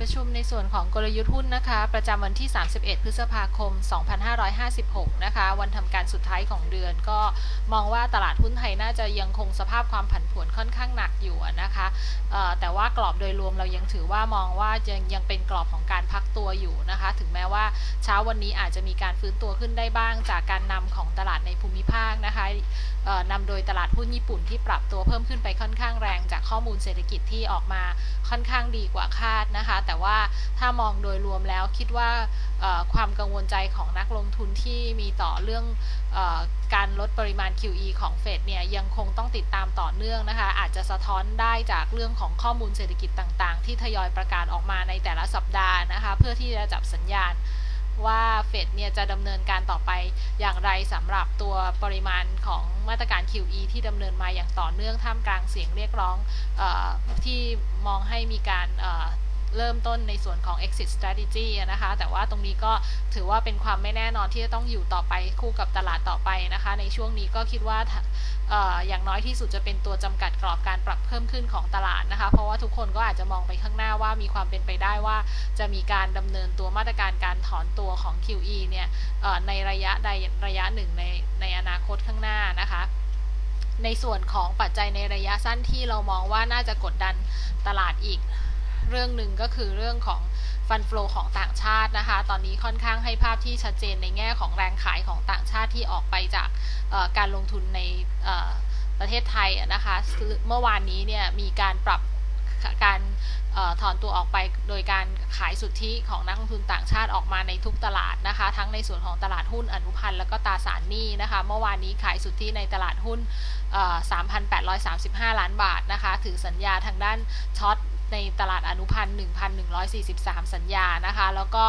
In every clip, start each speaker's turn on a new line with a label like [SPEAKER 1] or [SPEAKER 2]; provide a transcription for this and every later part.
[SPEAKER 1] ประชุมในส่วนของกลยุทธ์หุ้นนะคะ ประจำวันที่ 31 พฤษภาคม 2556 นะคะ วันทำการสุดท้ายของเดือนก็มองว่าตลาดหุ้นไทยน่าจะยังคงสภาพความผันผวนค่อนข้างหนักอยู่นะคะแต่ว่ากรอบโดยรวมเรายังถือว่ามองว่ายังยังเป็นกรอบของการพักตัวอยู่นะคะ ถึงแม้ว่าเช้าวันนี้อาจจะมีการฟื้นตัวขึ้นได้บ้าง จากการนำของตลาดในภูมิภาคนะคะนำโดยตลาดหุ้นญี่ปุ่นที่ปรับตัวเพิ่มขึ้นไปค่อนข้างแรง จากข้อมูลเศรษฐกิจที่ออกมาค่อนข้างดีกว่าคาดนะคะแต่ว่าถ้ามองโดยรวมแล้วคิดว่าความกังวลใจของนักลงทุนที่มีต่อเรื่องอการลดปริมาณ QE ของเฟดเนี่ยยังคงต้องติดตามต่อเนื่องนะคะ อาจจะสะท้อนได้จากเรื่องของข้อมูลเศรษฐกิจต่างๆ ที่ทยอยประกาศออกมาในแต่ละสัปดาห์นะคะ เพื่อที่จะจับสัญญาณว่าเฟดเนี่ยจะดำเนินการต่อไปอย่างไรสำหรับตัวปริมาณของมาตรการ QE ที่ดำเนินมาอย่างต่อเนื่องท่ามกลางเสียงเรียกร้องออที่มองให้มีการ เริ่มต้นในส่วนของ exit strategy นะคะ แต่ว่าตรงนี้ก็ถือว่าเป็นความไม่แน่นอนที่จะต้องอยู่ต่อไปคู่กับตลาดต่อไปนะคะ ในช่วงนี้ก็คิดว่าออย่างน้อยที่สุดจะเป็นตัวจำกัดกรอบการปรับเพิ่มขึ้นของตลาดนะคะ เพราะว่าทุกคนก็อาจจะมองไปข้างหน้าว่ามีความเป็นไปได้ว่าจะมีการดำเนินตัวมาตรการการถอนตัวของ QE เนี่ยในระยะใดระยะหนึ่งในในอนาคตข้างหน้านะคะในส่วนของปัจจัยในระยะสั้นที่เรามองว่าน่าจะกดดันตลาดอีก เรื่องหนึ่งก็คือเรื่องของฟันฟลอของต่างชาตินะคะ ตอนนี้ค่อนข้างให้ภาพที่ชัดเจนในแง่ของแรงขายของต่างชาติที่ออกไปจากการลงทุนในประเทศไทยนะคะ เมื่อวานนี้เนี่ยมีการปรับการออถอนตัวออกไปโดยการขายสุทธิของนักลงทุนต่างชาติออกมาในทุกตลาดนะคะ ทั้งในส่วนของตลาดหุ้นอนุพันธ์แล้วก็ตราสารหนี้นะคะ เมื่อวานนี้ขายสุทธิในตลาดหุ้น 3,835 ล้านบาทนะคะ ถือสัญญาทางด้านช็อต ในตลาดอนุพันธ์1,143 สัญญานะคะ แล้วก็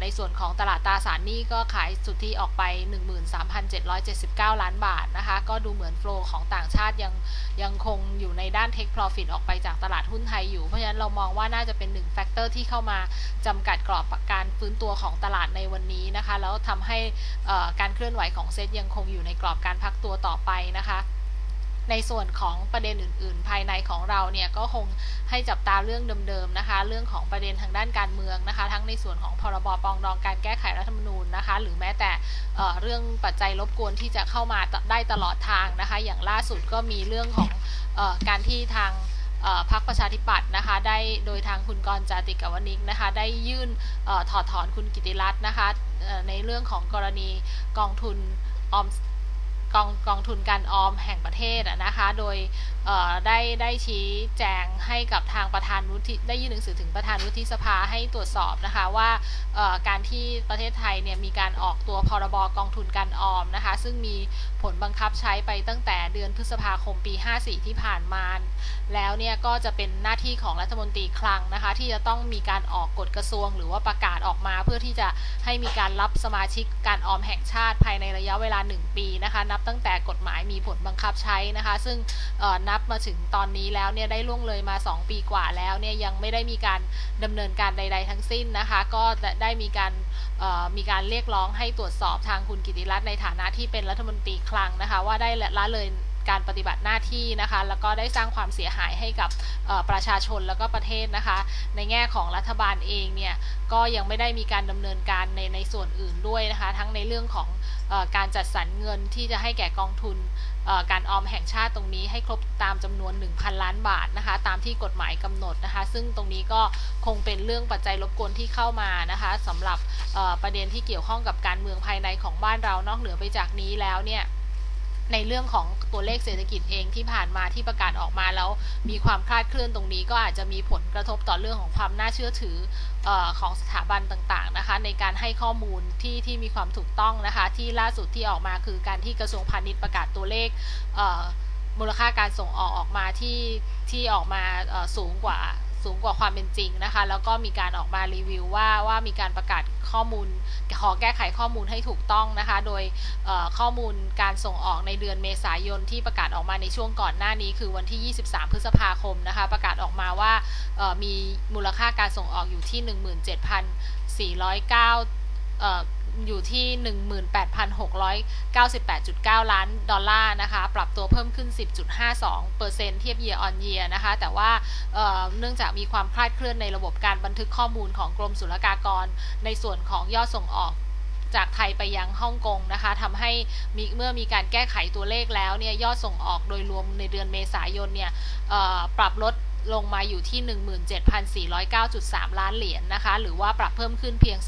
[SPEAKER 1] ในส่วนของตลาดตราสารหนี้ก็ขายสุทธิออกไป 13,779 ล้านบาทนะคะ ก็ดูเหมือนโฟลของต่างชาติยังยังคงอยู่ในด้าน take profit ออกไปจากตลาดหุ้นไทยอยู่ เพราะฉะนั้นเรามองว่าน่าจะเป็นหนึ่งแฟกเตอร์ที่เข้ามาจำกัดกรอบการฟื้นตัวของตลาดในวันนี้นะคะ แล้วทำให้การเคลื่อนไหวของเซ็ตยังคงอยู่ในกรอบการพักตัวต่อไปนะคะ ในส่วนของประเด็นอื่น ๆ ภายในของเราเนี่ยก็คงให้จับตาเรื่องเดิมๆนะคะ เรื่องของประเด็นทางด้านการเมืองนะคะ ทั้งในส่วนของพรบปองดองการแก้ไขรัฐธรรมนูญนะคะ หรือแม้แต่เเรื่องปัจจัยรบกวนที่จะเข้ามาได้ตลอดทางนะคะ อย่างล่าสุดก็มีเรื่องของออการที่ทางพรรคประชาธิปัตย์นะคะ ได้โดยทางคุณกรณ์จาติกาวนิกนะคะ ได้ยื่นอถอดถอนคุณกิติรัตน์นะคะในเรื่องของกรณีกองทุนออม กองกองทุนการออมแห่งประเทศอะนะคะ โดยได้ได้ชี้แจงให้กับทางประธานวุฒิได้ยื่นหนังสือถึงประธานวุฒิสภาให้ตรวจสอบนะคะว่าการที่ประเทศไทยเนี่ยมีการออกตัวพรบกองทุนการออมนะคะ ซึ่งมีผลบังคับใช้ไปตั้งแต่เดือนพฤษภาคมปี 54 ที่ผ่านมาแล้วเนี่ยก็จะเป็นหน้าที่ของรัฐมนตรีคลังนะคะ ที่จะต้องมีการออกกฎกระทรวง หรือว่าประกาศออกมา เพื่อที่จะให้มีการรับสมาชิกการออมแห่งชาติภายในระยะเวลา 1 ปีนะคะนับตั้งแต่กฎหมายมีผลบังคับใช้นะคะ ซึ่งนับมาถึงตอนนี้แล้วเนี่ยได้ล่วงเลยมา 2 ปีกว่าแล้วเนี่ยยังไม่ได้มีการดำเนินการใด ๆ ทั้งสิ้นนะคะ ก็ได้มีการมีการเรียกร้องให้ตรวจสอบทางคุณกิติรัตน์ในฐานะที่เป็นรัฐมนตรีคลังนะคะ ว่าได้ละเลย การปฏิบัติหน้าที่นะคะ แล้วก็ได้สร้างความเสียหายให้กับประชาชนแล้วก็ประเทศนะคะ ในแง่ของรัฐบาลเองเนี่ยก็ยังไม่ได้มีการดำเนินการในในส่วนอื่นด้วยนะคะ ทั้งในเรื่องของอการจัดสรรเงินที่จะให้แก่กองทุนการออมแห่งชาติตรงนี้ให้ครบตามจำนวน 1,000 ล้านบาทนะคะ ตามที่กฎหมายกำหนดนะคะ ซึ่งตรงนี้ก็คงเป็นเรื่องปัจจัยรบกวนที่เข้ามานะคะสำหรับประเด็นที่เกี่ยวข้องกับการเมืองภายในของบ้านเรานอกเหนือไปจากนี้แล้วเนี่ย ในเรื่องของตัวเลขเศรษฐกิจเองที่ผ่านมาที่ประกาศออกมาแล้วมีความคลาดเคลื่อนตรงนี้ ก็อาจจะมีผลกระทบต่อเรื่องของความน่าเชื่อถือออของสถาบันต่างๆนะคะในการให้ข้อมูลที่ที่มีความถูกต้องนะคะที่ล่าสุดที่ออกมาคือการที่กระทรวงพาณิชย์ประกาศตัวเลขมูลค่าการส่งออกออกมาที่ที่ออกมาสูงกว่า สูงกว่าความเป็นจริงนะคะ แล้วก็มีการออกมารีวิวว่าว่ามีการประกาศข้อมูล ขอแก้ไขข้อมูลให้ถูกต้องนะคะ โดยข้อมูลการส่งออกในเดือนเมษายนที่ประกาศออกมาในช่วงก่อนหน้านี้ คือวันที่ 23 พฤษภาคมนะคะ ประกาศออกมาว่ามีมูลค่าการส่งออกอยู่ที่ 17,409 อ่ออยู่ที่ 18,698.9 ล้านดอลลาร์นะคะ ปรับตัวเพิ่มขึ้น 10.52%เทียบ year on year นะคะ แต่ว่าเเนื่องจากมีความคลาดเคลื่อนในระบบการบันทึกข้อมูลของกรมศุลกากร ในส่วนของยอดส่งออกจากไทยไปยังฮ่องกงนะคะทำให้มีเมื่อมีการแก้ไขตัวเลขแล้วเนี่ยยอดส่งออกโดยรวมในเดือนเมษายนเนี่ยปรับลด ลงมาอยู่ที่ 17,409.3 ล้านเหรียญนนะคะ หรือว่าปรับเพิ่มขึ้นเพียง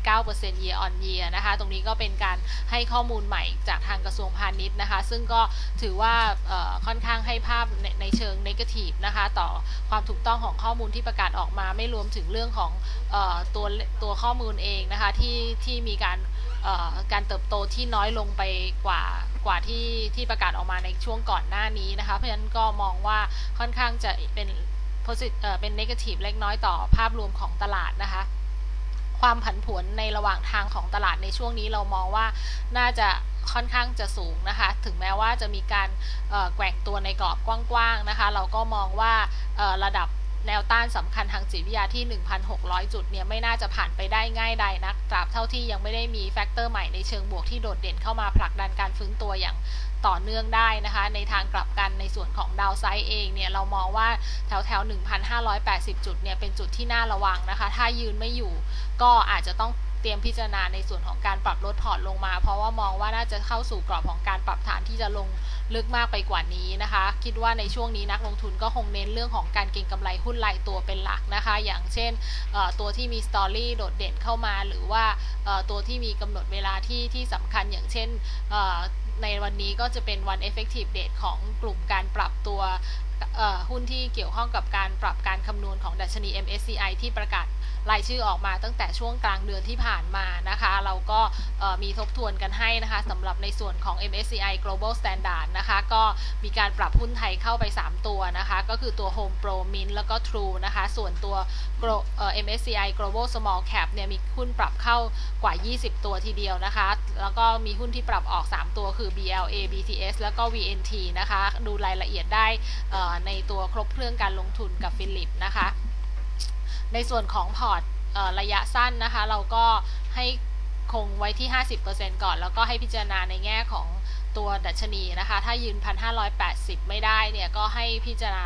[SPEAKER 1] 2.89% year on year นะคะ ตรงนี้ก็เป็นการให้ข้อมูลใหม่จากทางกระทรวงพาณิชย์นะคะ ซึ่งก็ถือว่าค่อนข้างให้ภาพในในเชิง negative นะคะ ต่อความถูกต้องของข้อมูลที่ประกาศออกมา ไม่รวมถึงเรื่องของออตัวตัวข้อมูลเองนะคะ ที่ที่มีการการเติบโตที่น้อยลงไปกว่า กว่าที่ที่ประกาศออกมาในช่วงก่อนหน้านี้นะคะ เพราะฉะนั้นก็มองว่าค่อนข้างจะเป็น positive เป็น negative เล็กน้อยต่อภาพรวมของตลาดนะคะ ความผันผวนในระหว่างทางของตลาดในช่วงนี้เรามองว่าน่าจะค่อนข้างจะสูงนะคะ ถึงแม้ว่าจะมีการแกว่งตัวในกรอบกว้างๆนะคะ เราก็มองว่าระดับ แนวต้านสำคัญทางจิตวิทยาที่ 1,600 จุดเนี่ยไม่น่าจะผ่านไปได้ง่ายใดนักตราบเท่าที่ยังไม่ได้มีแฟกเตอร์ใหม่ในเชิงบวกที่โดดเด่นเข้ามาผลักดันการฟื้นตัวอย่างต่อเนื่องได้นะคะ ในทางกลับกันในส่วนของดาวไซด์เองเนี่ยเรามองว่าแถวแถว1,580 จุดเนี่ยเป็นจุดที่น่าระวังนะคะ ถ้ายืนไม่อยู่ก็อาจจะต้องเตรียมพิจารณาในส่วนของการปรับลดพอร์ตลงมา เพราะว่ามองว่าน่าจะเข้าสู่กรอบของการปรับฐานที่จะลง ลึกมากไปกว่านี้นะคะ คิดว่าในช่วงนี้นักลงทุนก็คงเน้นเรื่องของการเก็งกำไรหุ้นรายตัวเป็นหลักนะคะ อย่างเช่นตัวที่มีสตอรี่โดดเด่นเข้ามา หรือว่าตัวที่มีกำหนดเวลาที่ที่สำคัญอย่างเช่น ในวันนี้ก็จะเป็นวัน effective date ของกลุ่มการปรับตัวหุ้นที่เกี่ยวข้องกับการปรับการคำนวณของดัชนี MSCI ที่ประกาศรายชื่อออกมาตั้งแต่ช่วงกลางเดือนที่ผ่านมานะคะ เราก็มีทบทวนกันให้นะคะสำหรับในส่วนของ MSCI Global Standard นะคะ ก็มีการปรับหุ้นไทยเข้าไป 3 ตัวนะคะ ก็คือตัว Home Pro Mint แล้วก็ True นะคะ ส่วนตัว MSCI Global Small Cap เนี่ยมีหุ้นปรับเข้ากว่า 20 ตัวทีเดียวนะคะ แล้วก็มีหุ้นที่ปรับออก 3 ตัวคือือ BLA BTS แล้วก็ VNT นะคะ ดูรายละเอียดได้ในตัวครบเครื่องการลงทุนกับฟิลิปนะคะ ในส่วนของพอร์ตระยะสั้นนะคะ เราก็ให้คงไว้ที่ 50%ก่อน แล้วก็ให้พิจารณาในแง่ของตัวดัชนีนะคะ ถ้ายืน 1,580 ไม่ได้เนี่ย ก็ให้พิจารณา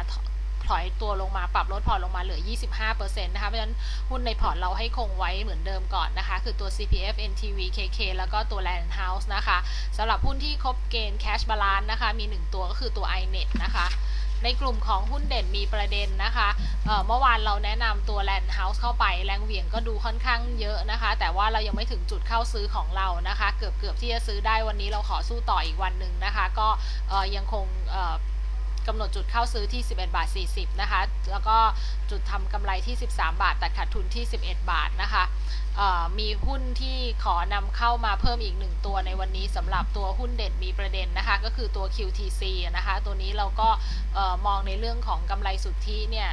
[SPEAKER 1] ถอยตัวลงมาปรับลดพอร์ตลงมาเหลือ 25%นะคะ เพราะฉะนั้นหุ้นในพอร์ตเราให้คงไว้เหมือนเดิมก่อนนะคะ คือตัว CPF NTV KK แล้วก็ตัว Land House นะคะสำหรับหุ้นที่ครบเกณฑ์ Cash Balance นะคะ มี 1 ตัวก็คือตัว iNet นะคะในกลุ่มของหุ้นเด่นมีประเด็นนะคะเเมื่อวานเราแนะนำตัว Land House เข้าไป แรงเหวี่ยงก็ดูค่อนข้างเยอะนะคะ แต่ว่าเรายังไม่ถึงจุดเข้าซื้อของเรานะคะ เกือบเกือบที่จะซื้อได้วันนี้เราขอสู้ต่ออีกวันหนึ่งนะคะ ก็ยังคง กำหนดจุดเข้าซื้อที่ 11 บาท 40 นะคะ แล้วก็จุดทำกำไรที่ 13 บาทแต่ขาดทุนที่ 11 บาทนะคะมีหุ้นที่ขอนำเข้ามาเพิ่มอีกหนึ่งตัวในวันนี้สำหรับตัวหุ้นเด่นมีประเด็นนะคะ ก็คือตัว QTC นะคะ ตัวนี้เราก็มองในเรื่องของกำไรสุทธิเนี่ย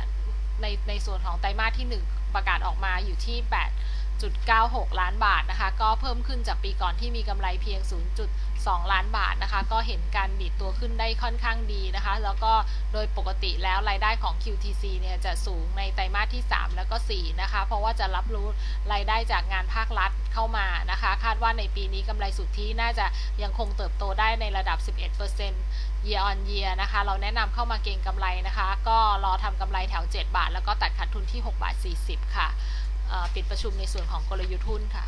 [SPEAKER 1] ในในส่วนของไตรมาสที่ 1 ประกาศออกมาอยู่ที่ 8 8.96 ล้านบาทนะคะ ก็เพิ่มขึ้นจากปีก่อนที่มีกำไรเพียง 0.2 ล้านบาทนะคะ ก็เห็นการดีดตัวขึ้นได้ค่อนข้างดีนะคะ แล้วก็โดยปกติแล้วรายได้ของ QTC เนี่ยจะสูงในไตรมาสที่ 3 แล้วก็ 4 นะคะ เพราะว่าจะรับรู้รายได้จากงานภาครัฐเข้ามานะคะ คาดว่าในปีนี้กำไรสุทธิน่าจะยังคงเติบโตได้ในระดับ 11% year on year นะคะ เราแนะนำเข้ามาเก็งกำไรนะคะ ก็รอทำกำไรแถว 7 บาท แล้วก็ตัดขาดทุนที่ 6 บาท 40 ค่ะเอ่อ ปิดประชุมในส่วนของกลยุทธ์หุ้นค่ะ